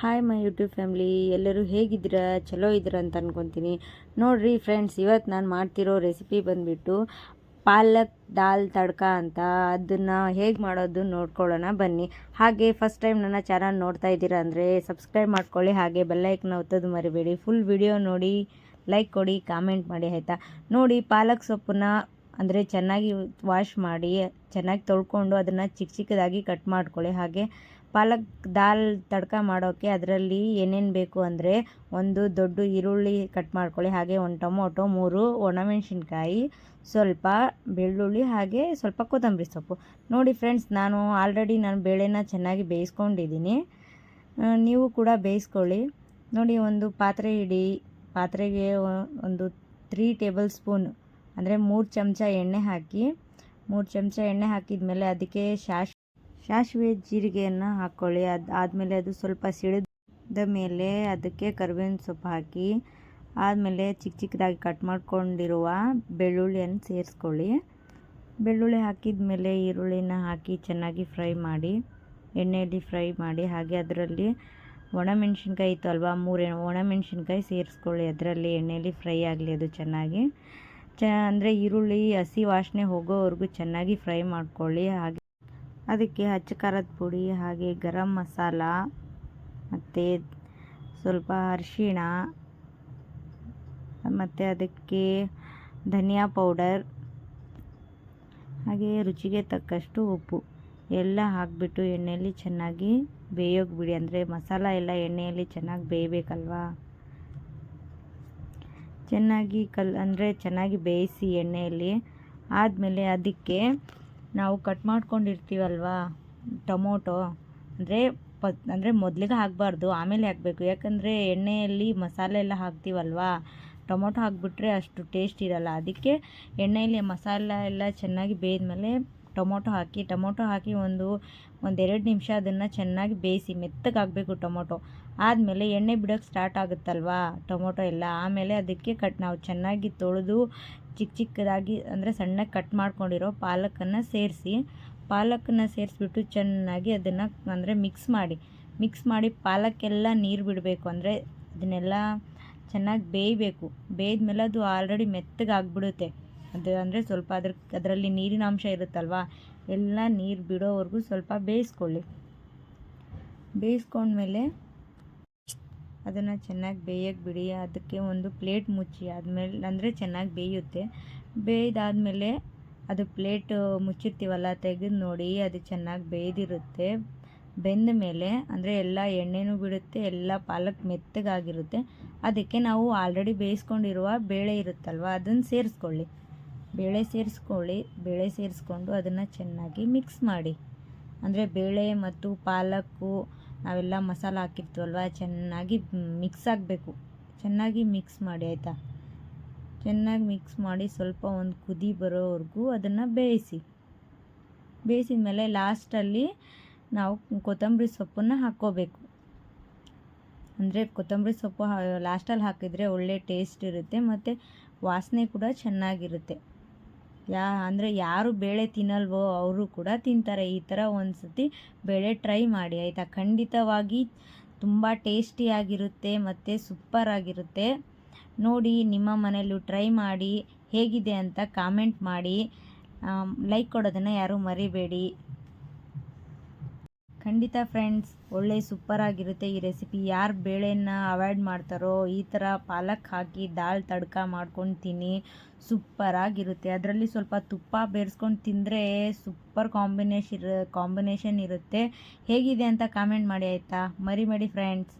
Hi my YouTube family ಎಲ್ಲರೂ ಹೇಗಿದ್ದೀರಾ? ಚಲೋ ಇದ್ದೀರಾ ಅಂತ ಅನ್ಕೊತೀನಿ. ನೋಡಿರಿ ಫ್ರೆಂಡ್ಸ್ ಇವತ್ತು ನಾನು ಮಾಡ್ತಿರೋ ರೆಸಿಪಿ ಬಂದುಬಿಟ್ಟು ಪಾಲಕ್ ದಾಲ್ ತಡ್ಕ ಅಂತ. ಅದನ್ನು ಹೇಗೆ ಮಾಡೋದು ನೋಡ್ಕೊಳ್ಳೋಣ. ಬನ್ನಿ. ಹಾಗೆ ಫಸ್ಟ್ ಟೈಮ್ ನನ್ನ ಚಾನಲ್ ನೋಡ್ತಾ ಇದ್ದೀರಾ ಅಂದರೆ ಸಬ್ಸ್ಕ್ರೈಬ್ ಮಾಡ್ಕೊಳ್ಳಿ. ಹಾಗೆ ಬೆಲ್ಲೈಕ್ನ ಒತ್ತೋದು ಮರಿಬೇಡಿ. ಫುಲ್ ವಿಡಿಯೋ ನೋಡಿ ಲೈಕ್ ಕೊಡಿ ಕಾಮೆಂಟ್ ಮಾಡಿ ಆಯಿತಾ? ನೋಡಿ ಪಾಲಕ್ ಸೊಪ್ಪನ್ನ ಅಂದರೆ ಚೆನ್ನಾಗಿ ವಾಶ್ ಮಾಡಿ, ಚೆನ್ನಾಗಿ ತೊಳ್ಕೊಂಡು ಅದನ್ನು ಚಿಕ್ಕ ಚಿಕ್ಕದಾಗಿ ಕಟ್ ಮಾಡ್ಕೊಳ್ಳಿ. ಹಾಗೆ ಪಾಲಕ್ ದಾಲ್ ತಡ್ಕ ಮಾಡೋಕ್ಕೆ ಅದರಲ್ಲಿ ಏನೇನು ಬೇಕು ಅಂದರೆ ಒಂದು ದೊಡ್ಡ ಈರುಳ್ಳಿ ಕಟ್ ಮಾಡ್ಕೊಳ್ಳಿ. ಹಾಗೆ ಒಂದು ಟೊಮೊಟೊ, ಮೂರು ಒಣಮೆಣಸಿನ್ಕಾಯಿ, ಸ್ವಲ್ಪ ಬೆಳ್ಳುಳ್ಳಿ, ಹಾಗೆ ಸ್ವಲ್ಪ ಕೊತ್ತಂಬರಿ ಸೊಪ್ಪು. ನೋಡಿ ಫ್ರೆಂಡ್ಸ್ ನಾನು ಆಲ್ರೆಡಿ ನಾನು ಬೇಳೆನ ಚೆನ್ನಾಗಿ ಬೇಯಿಸ್ಕೊಂಡಿದ್ದೀನಿ. ನೀವು ಕೂಡ ಬೇಯಿಸ್ಕೊಳ್ಳಿ. ನೋಡಿ ಒಂದು ಪಾತ್ರೆ ಇಡಿ. ಪಾತ್ರೆಗೆ ಒಂದು ತ್ರೀ ಟೇಬಲ್ ಸ್ಪೂನ್ ಅಂದರೆ ಮೂರು ಚಮಚ ಎಣ್ಣೆ ಹಾಕಿ, ಮೂರು ಚಮಚ ಎಣ್ಣೆ ಹಾಕಿದ ಮೇಲೆ ಅದಕ್ಕೆ ಶಾಶ್ ಸಾಸಿವೆ ಜೀರಿಗೆಯನ್ನು ಹಾಕ್ಕೊಳ್ಳಿ ಅದು ಆದಮೇಲೆ ಅದು ಸ್ವಲ್ಪ ಸಿಡಿದ ಮೇಲೆ ಅದಕ್ಕೆ ಕರಿಬೇವಿನ ಸೊಪ್ಪು ಹಾಕಿ, ಆದಮೇಲೆ ಚಿಕ್ಕ ಚಿಕ್ಕದಾಗಿ ಕಟ್ ಮಾಡ್ಕೊಂಡಿರುವ ಬೆಳ್ಳುಳ್ಳಿಯನ್ನು ಸೇರಿಸ್ಕೊಳ್ಳಿ. ಬೆಳ್ಳುಳ್ಳಿ ಹಾಕಿದ ಮೇಲೆ ಈರುಳ್ಳಿನ ಹಾಕಿ ಚೆನ್ನಾಗಿ ಫ್ರೈ ಮಾಡಿ, ಎಣ್ಣೆಯಲ್ಲಿ ಫ್ರೈ ಮಾಡಿ, ಹಾಗೆ ಅದರಲ್ಲಿ ಒಣಮೆಣ್ಸಿನ್ಕಾಯಿ ಇತ್ತು ಅಲ್ವಾ, ಮೂರು ಒಣಮೆಣಸಿನ್ಕಾಯಿ ಸೇರಿಸ್ಕೊಳ್ಳಿ. ಅದರಲ್ಲಿ ಎಣ್ಣೆಯಲ್ಲಿ ಫ್ರೈ ಆಗಲಿ ಅದು ಚೆನ್ನಾಗಿ. ಚ ಅಂದರೆ ಈರುಳ್ಳಿ, ಹಸಿ ವಾಸನೆ ಹೋಗೋವರೆಗೂ ಚೆನ್ನಾಗಿ ಫ್ರೈ ಮಾಡ್ಕೊಳ್ಳಿ. ಹಾಗೆ ಅದಕ್ಕೆ ಹಚ್ಚ ಖಾರದ ಪುಡಿ, ಹಾಗೆ ಗರಂ ಮಸಾಲ, ಮತ್ತು ಸ್ವಲ್ಪ ಅರಿಶಿಣ, ಮತ್ತು ಅದಕ್ಕೆ ಧನಿಯಾ ಪೌಡರ್, ಹಾಗೆ ರುಚಿಗೆ ತಕ್ಕಷ್ಟು ಉಪ್ಪು. ಎಲ್ಲ ಹಾಕಿಬಿಟ್ಟು ಎಣ್ಣೆಯಲ್ಲಿ ಚೆನ್ನಾಗಿ ಬೇಯೋಕೆ ಬಿಡಿ ಅಂದರೆ ಮಸಾಲ ಎಲ್ಲ ಎಣ್ಣೆಯಲ್ಲಿ ಚೆನ್ನಾಗಿ ಬೇಯಬೇಕಲ್ವಾ? ಚೆನ್ನಾಗಿ ಕಲ್, ಅಂದರೆ ಚೆನ್ನಾಗಿ ಬೇಯಿಸಿ ಎಣ್ಣೆಯಲ್ಲಿ ಆದಮೇಲೆ ಅದಕ್ಕೆ ನಾವು ಕಟ್ ಮಾಡ್ಕೊಂಡಿರ್ತೀವಲ್ವ, ಟೊಮೊಟೊ, ಅಂದರೆ ಪ ಅಂದರೆ ಮೊದಲಿಗೆ ಹಾಕಬಾರ್ದು, ಆಮೇಲೆ ಹಾಕಬೇಕು. ಯಾಕಂದರೆ ಎಣ್ಣೆಯಲ್ಲಿ ಮಸಾಲೆ ಎಲ್ಲ ಹಾಕ್ತೀವಲ್ವಾ, ಟೊಮೊಟೊ ಹಾಕಿಬಿಟ್ರೆ ಅಷ್ಟು ಟೇಸ್ಟ್ ಇರಲ್ಲ. ಅದಕ್ಕೆ ಎಣ್ಣೆಯಲ್ಲಿ ಮಸಾಲೆ ಎಲ್ಲ ಚೆನ್ನಾಗಿ ಬೇಯ್ದ್ಮೇಲೆ ಟೊಮೊಟೊ ಹಾಕಿ ಟೊಮೊಟೊ ಹಾಕಿ ಒಂದು, ಒಂದೆರಡು ನಿಮಿಷ ಅದನ್ನು ಚೆನ್ನಾಗಿ ಬೇಯಿಸಿ ಮೆತ್ತಗೆ ಆಗಬೇಕು ಟೊಮೊಟೊ. ಆದಮೇಲೆ ಎಣ್ಣೆ ಬಿಡೋಕ್ಕೆ ಸ್ಟಾರ್ಟ್ ಆಗುತ್ತಲ್ವಾ ಟೊಮೊಟೊ ಎಲ್ಲ. ಆಮೇಲೆ ಅದಕ್ಕೆ ಕಟ್ ನಾವು ಚೆನ್ನಾಗಿ ತೊಳೆದು ಚಿಕ್ಕ ಚಿಕ್ಕದಾಗಿ ಅಂದರೆ ಸಣ್ಣಗೆ ಕಟ್ ಮಾಡ್ಕೊಂಡಿರೋ ಪಾಲಕನ್ನು ಸೇರಿಸಿ, ಪಾಲಕನ್ನು ಸೇರಿಸ್ಬಿಟ್ಟು ಚೆನ್ನಾಗಿ ಅದನ್ನು ಅಂದರೆ ಮಿಕ್ಸ್ ಮಾಡಿ ಮಿಕ್ಸ್ ಮಾಡಿ ಪಾಲಕ್ಕೆಲ್ಲ ನೀರು ಬಿಡಬೇಕು ಅಂದರೆ ಅದನ್ನೆಲ್ಲ ಚೆನ್ನಾಗಿ ಬೇಯಬೇಕು. ಬೇಯ್ದ ಮೇಲೆ ಅದು ಆಲ್ರೆಡಿ ಮೆತ್ತಗೆ ಆಗಿಬಿಡುತ್ತೆ ಅದು ಅಂದರೆ ಸ್ವಲ್ಪ ಅದ್ರ ಅದರಲ್ಲಿ ನೀರಿನ ಅಂಶ ಇರುತ್ತಲ್ವಾ? ಎಲ್ಲ ನೀರು ಬಿಡೋವರೆಗೂ ಸ್ವಲ್ಪ ಬೇಯಿಸ್ಕೊಳ್ಳಿ. ಬೇಯಿಸ್ಕೊಂಡ್ಮೇಲೆ ಅದನ್ನು ಚೆನ್ನಾಗಿ ಬೇಯಕ್ಕೆ ಬಿಡಿ. ಅದಕ್ಕೆ ಒಂದು ಪ್ಲೇಟ್ ಮುಚ್ಚಿ. ಆದಮೇಲೆ ಅಂದರೆ ಚೆನ್ನಾಗಿ ಬೇಯುತ್ತೆ. ಬೇಯ್ದಾದಮೇಲೆ ಅದು ಪ್ಲೇಟ್ ಮುಚ್ಚಿರ್ತೀವಲ್ಲ, ತೆಗೆದು ನೋಡಿ ಅದು ಚೆನ್ನಾಗಿ ಬೇಯ್ದಿರುತ್ತೆ. ಬೆಂದ ಮೇಲೆ ಅಂದರೆ ಎಲ್ಲ ಎಣ್ಣೆನೂ ಬಿಡುತ್ತೆ, ಎಲ್ಲ ಪಾಲಕ್ ಮೆತ್ತಗಾಗಿರುತ್ತೆ. ಅದಕ್ಕೆ ನಾವು ಆಲ್ರೆಡಿ ಬೇಯಿಸ್ಕೊಂಡಿರುವ ಬೇಳೆ ಇರುತ್ತಲ್ವ, ಅದನ್ನು ಸೇರಿಸ್ಕೊಳ್ಳಿ. ಬೇಳೆ ಸೇರಿಸ್ಕೊಳ್ಳಿ. ಬೇಳೆ ಸೇರಿಸ್ಕೊಂಡು ಅದನ್ನು ಚೆನ್ನಾಗಿ ಮಿಕ್ಸ್ ಮಾಡಿ. ಅಂದರೆ ಬೇಳೆ ಮತ್ತು ಪಾಲಕ್ಕು ನಾವೆಲ್ಲ ಮಸಾಲ ಹಾಕಿರ್ತೀವಲ್ವ, ಚೆನ್ನಾಗಿ ಮಿಕ್ಸ್ ಆಗಬೇಕು. ಚೆನ್ನಾಗಿ ಮಿಕ್ಸ್ ಮಾಡಿ, ಆಯಿತಾ? ಚೆನ್ನಾಗಿ ಮಿಕ್ಸ್ ಮಾಡಿ ಸ್ವಲ್ಪ ಒಂದು ಕುದಿ ಬರೋವರೆಗೂ ಅದನ್ನು ಬೇಯಿಸಿ. ಬೇಯಿಸಿದ ಮೇಲೆ ಲಾಸ್ಟಲ್ಲಿ ನಾವು ಕೊತ್ತಂಬರಿ ಸೊಪ್ಪನ್ನು ಹಾಕ್ಕೋಬೇಕು. ಅಂದರೆ ಕೊತ್ತಂಬರಿ ಸೊಪ್ಪು ಲಾಸ್ಟಲ್ಲಿ ಹಾಕಿದರೆ ಒಳ್ಳೆ ಟೇಸ್ಟ್ ಇರುತ್ತೆ ಮತ್ತು ವಾಸನೆ ಕೂಡ ಚೆನ್ನಾಗಿರುತ್ತೆ. ಯಾ, ಅಂದರೆ ಯಾರು ಬೇಳೆ ತಿನ್ನಲ್ವೋ ಅವರು ಕೂಡ ತಿಂತಾರೆ. ಈ ಥರ ಒಂದು ಸತಿ ಬೇಳೆ ಟ್ರೈ ಮಾಡಿ, ಆಯಿತಾ? ಖಂಡಿತವಾಗಿ ತುಂಬ ಟೇಸ್ಟಿಯಾಗಿರುತ್ತೆ ಮತ್ತು ಸೂಪರ್ ಆಗಿರುತ್ತೆ. ನೋಡಿ, ನಿಮ್ಮ ಮನೆಯಲ್ಲೂ ಟ್ರೈ ಮಾಡಿ, ಹೇಗಿದೆ ಅಂತ ಕಾಮೆಂಟ್ ಮಾಡಿ. ಲೈಕ್ ಕೊಡೋದನ್ನು ಯಾರೂ ಮರಿಬೇಡಿ. ಖಂಡಿತ ಫ್ರೆಂಡ್ಸ್ ಒಳ್ಳೆ ಸೂಪರ್ ಆಗಿರುತ್ತೆ ಈ ರೆಸಿಪಿ ಯಾರು ಬೇಳೆನ ಅವಾಯ್ಡ್ ಮಾಡ್ತಾರೋ ಈ ಥರ ಪಾಲಕ್ ಹಾಕಿ ದಾಲ್ ತಡ್ಕ ಸೂಪರ್ ಆಗಿರುತ್ತೆ. ಅದರಲ್ಲಿ ಸ್ವಲ್ಪ ತುಪ್ಪ ಬೆರೆಸ್ಕೊಂಡು ತಿಂದರೆ ಸೂಪರ್ ಕಾಂಬಿನೇಷನ್ ಕಾಂಬಿನೇಷನ್ ಇರುತ್ತೆ. ಹೇಗಿದೆ ಅಂತ ಕಾಮೆಂಟ್ ಮಾಡಿ ಆಯಿತಾ? ಮರಿಬೇಡಿ ಫ್ರೆಂಡ್ಸ್